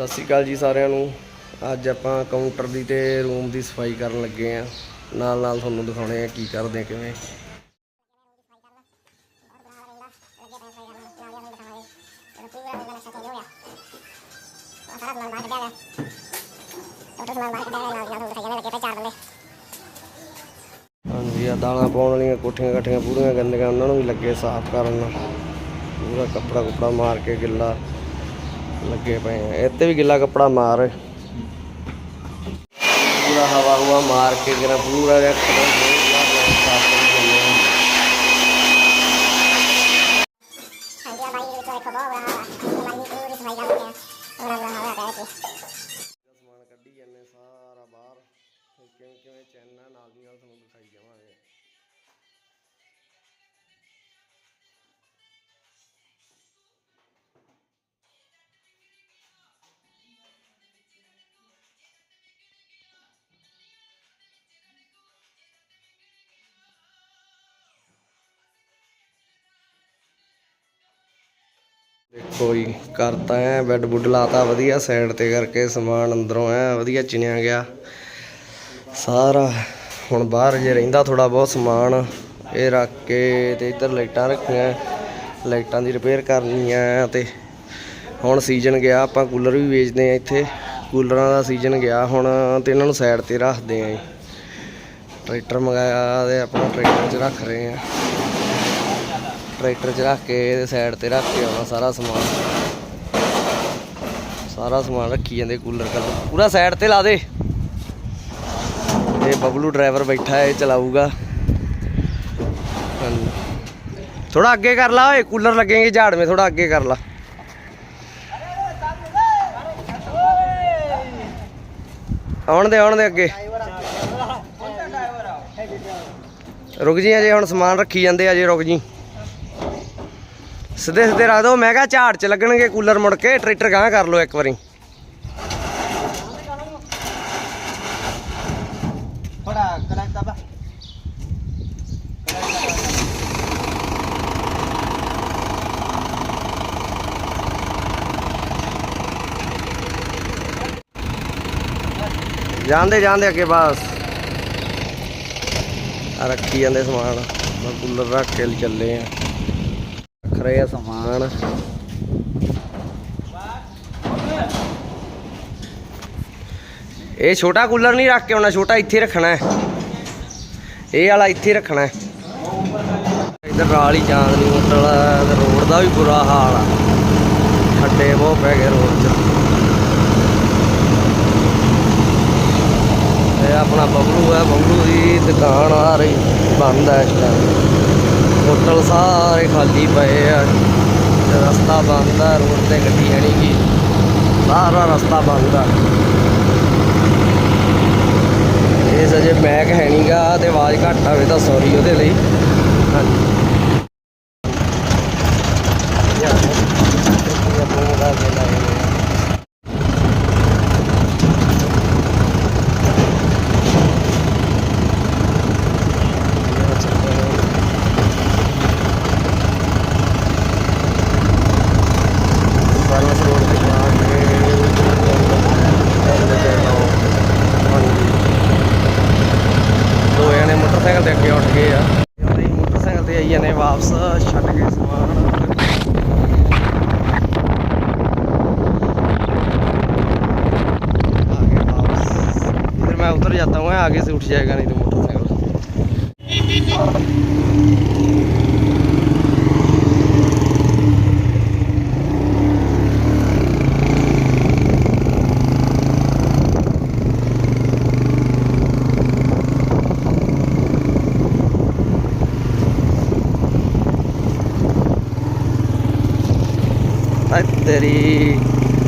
ਸਤਿ ਸ਼੍ਰੀ ਅਕਾਲ ਜੀ ਸਾਰਿਆਂ ਨੂੰ। ਅੱਜ ਆਪਾਂ ਕਾਊਂਟਰ ਦੀ ਤੇ ਰੂਮ ਦੀ ਸਫ਼ਾਈ ਕਰਨ ਲੱਗੇ ਆ। ਨਾਲ ਨਾਲ ਤੁਹਾਨੂੰ ਦਿਖਾਉਣੇ ਆ ਕੀ ਕਰਦੇ ਕਿਵੇਂ। ਹਾਂਜੀ ਆ ਦਾਲਾਂ ਪਾਉਣ ਵਾਲੀਆਂ ਕੋਠੀਆਂ ਕਾਠੀਆਂ ਪੂਰੀਆਂ ਗੰਦੀਆਂ ਉਹਨਾਂ ਨੂੰ ਵੀ ਲੱਗੇ ਸਾਫ਼ ਕਰਨ। ਪੂਰਾ ਕੱਪੜਾ ਕੁਪੜਾ ਮਾਰ ਕੇ ਗਿੱਲਾ। ਲੱਗੇ ਪਏ ਆ। ਇੱਥੇ ਵੀ ਗਿੱਲਾ ਕੱਪੜਾ ਮਾਰ। ਪੂਰਾ ਹਵਾ ਹੁਆ ਮਾਰ ਕੇ ਕਿਰਾ ਪੂਰਾ ਜਿਹਾ ਸਮਾਨ ਕੱਢੀ ਜਾਂਦੇ ਸਾਰਾ ਬਾਹਰ। ਕਿਵੇਂ ਕਿਵੇਂ ਚੈਨਾ ਨਾਲ ਦੀ ਨਾਲ ਤੁਹਾਨੂੰ ਦਿਖਾਈ ਜਾਵਾਂਗੇ ਦੇਖੋ ਜੀ ਕਰਤਾ ਐ ਬੈੱਡ ਬੁੱਡ ਲਾਤਾ, ਵਧੀਆ ਸਾਈਡ ਤੇ ਕਰਕੇ ਸਮਾਨ ਅੰਦਰੋਂ ਐ, ਵਧੀਆ ਚਿਣਿਆ ਗਿਆ। ਸਾਰਾ, ਹੁਣ ਬਾਹਰ ਜੇ ਰਹਿੰਦਾ ਥੋੜਾ ਬਹੁਤ ਸਮਾਨ, ਇਹ ਰੱਖ ਕੇ ਤੇ ਇੱਧਰ ਲਾਈਟਾਂ ਰੱਖੀਆਂ, ਲਾਈਟਾਂ ਦੀ ਰਿਪੇਅਰ ਕਰਨੀ ਆ ਤੇ ਹੁਣ ਸੀਜ਼ਨ ਗਿਆ, ਆਪਾਂ ਕੂਲਰ ਵੀ ਵੇਚਦੇ ਆ ਇੱਥੇ। ਕੂਲਰਾਂ ਦਾ ਸੀਜ਼ਨ ਗਿਆ ਹੁਣ, ਤੇ ਇਹਨਾਂ ਨੂੰ ਸਾਈਡ ਤੇ ਰੱਖਦੇ ਆ ਜੀ। ਟਰੈਕਟਰ ਮੰਗਾਇਆ ਤੇ ਆਪਾਂ ਟਰੈਕਟਰ 'ਚ ਰੱਖ ਰਹੇ ਆ। ਟਰੈਕਟਰ 'ਚ ਰੱਖ ਕੇ ਇਹਦੇ ਸਾਈਡ ਤੇ ਰੱਖ ਕੇ ਆਉਣਾ ਸਾਰਾ ਸਮਾਨ। ਸਾਰਾ ਸਮਾਨ ਰੱਖੀ ਜਾਂਦੇ ਕੂਲਰ ਕਰ ਪੂਰਾ ਸਾਈਡ ਤੇ ਲਾ ਦੇ। ਇਹ ਬਬਲੂ ਡਰਾਈਵਰ ਬੈਠਾ ਹੈ, ਇਹ ਚਲਾਊਗਾ। ਥੋੜਾ ਅੱਗੇ ਕਰ ਲਾ ਓਏ ਕੂਲਰ ਲੱਗेंगे ਝਾੜ ਮੇ ਥੋੜਾ ਅੱਗੇ ਕਰ ਲਾ। ਆਉਣ ਦੇ ਆਉਣ ਦੇ ਅੱਗੇ। ਰੁਕ ਜੀ, ਅਜੇ ਹੁਣ ਸਮਾਨ ਰੱਖੀ ਜਾਂਦੇ, ਅਜੇ ਰੁਕ ਜੀ। ਸਿੱਧੇ ਸਿੱਧੇ ਰੱਖ ਦੋ ਮੈਂ ਕਿਹਾ ਝਾੜ 'ਚ ਲੱਗਣਗੇ ਕੂਲਰ ਮੁੜ ਕੇ ਟਰੈਕਟਰ ਗਾਂ ਕਰ ਲਓ ਇੱਕ ਵਾਰੀ। ਥੋੜਾ ਕਨੈਕਟ ਜਾਂਦੇ ਜਾਂਦੇ ਅੱਗੇ ਬਸ। ਰੱਖੀ ਜਾਂਦੇ ਸਮਾਨ। ਮੈਂ ਕੂਲਰ ਰੱਖ ਕੇ ਚੱਲੇ ਆ। ਰੱਖ ਰਹੇ ਆ ਸਮਾਨ। ਇਹ ਛੋਟਾ ਕੂਲਰ ਨਹੀਂ ਰੱਖ ਕੇ ਆਉਣਾ, ਛੋਟਾ ਇੱਥੇ ਰੱਖਣਾ ਹੈ। ਇਹ ਵਾਲਾ ਇੱਥੇ ਰੱਖਣਾ ਹੈ। ਇਧਰ ਨਾਲ ਹੀ ਚਾਂਦਨੀ ਹੋਟਲ ਆ ਰੋਡ ਦਾ ਵੀ ਬੁਰਾ ਹਾਲ ਆ। ਖੱਡੇ ਬਹੁਤ ਪੈ ਗਏ ਰੋਡ 'ਚ। ਇਹ ਆਪਣਾ ਬਬਲੂ ਹੈ ਬਬਲੂ ਦੀ ਦੁਕਾਨ ਆ ਰਹੀ, ਬੰਦ ਹੈ ਇਸ ਟਾਈਮ ਹੋਟਲ ਸਾਰੇ ਖਾਲੀ ਪਏ ਆ। ਰਸਤਾ ਬੰਦ ਆ, ਰੋਡ ਤੇ ਗੱਡੀ ਹੈ ਨਹੀਂ ਗੀ। ਸਾਰਾ ਰਸਤਾ ਬੰਦ ਆ। ਇਹ ਸਜੇ ਮੈਕ ਹੈ ਨਹੀਂਗਾ ਤੇ ਆਵਾਜ਼ ਘੱਟ ਆਵੇ ਤਾਂ ਸੌਰੀ ਉਹਦੇ ਲਈ। ਹਾਂਜੀ। ਯਾਰ ਇਹ ਆਪਣਾ ਦਾ ਜਿਹੜਾ ਹੈ ਸਰਵਿਸ ਰੋਡ ਤੇ ਜਾ ਕੇ ਦੋ ਜਣੇ ਮੋਟਰਸਾਈਕਲ ਤੇ ਅੱਗੇ ਉੱਠ ਗਏ ਆ ਉਹਦੇ ਮੋਟਰਸਾਈਕਲ ਤੇ ਆਈ ਜਾਂਦੇ ਵਾਪਸ ਛੱਡ ਕੇ ਸਮਾਨ आगे वापस इधर मैं उतर जाता हूँ आगे से उठ जाएगा नहीं तो मोटरसाइकिल type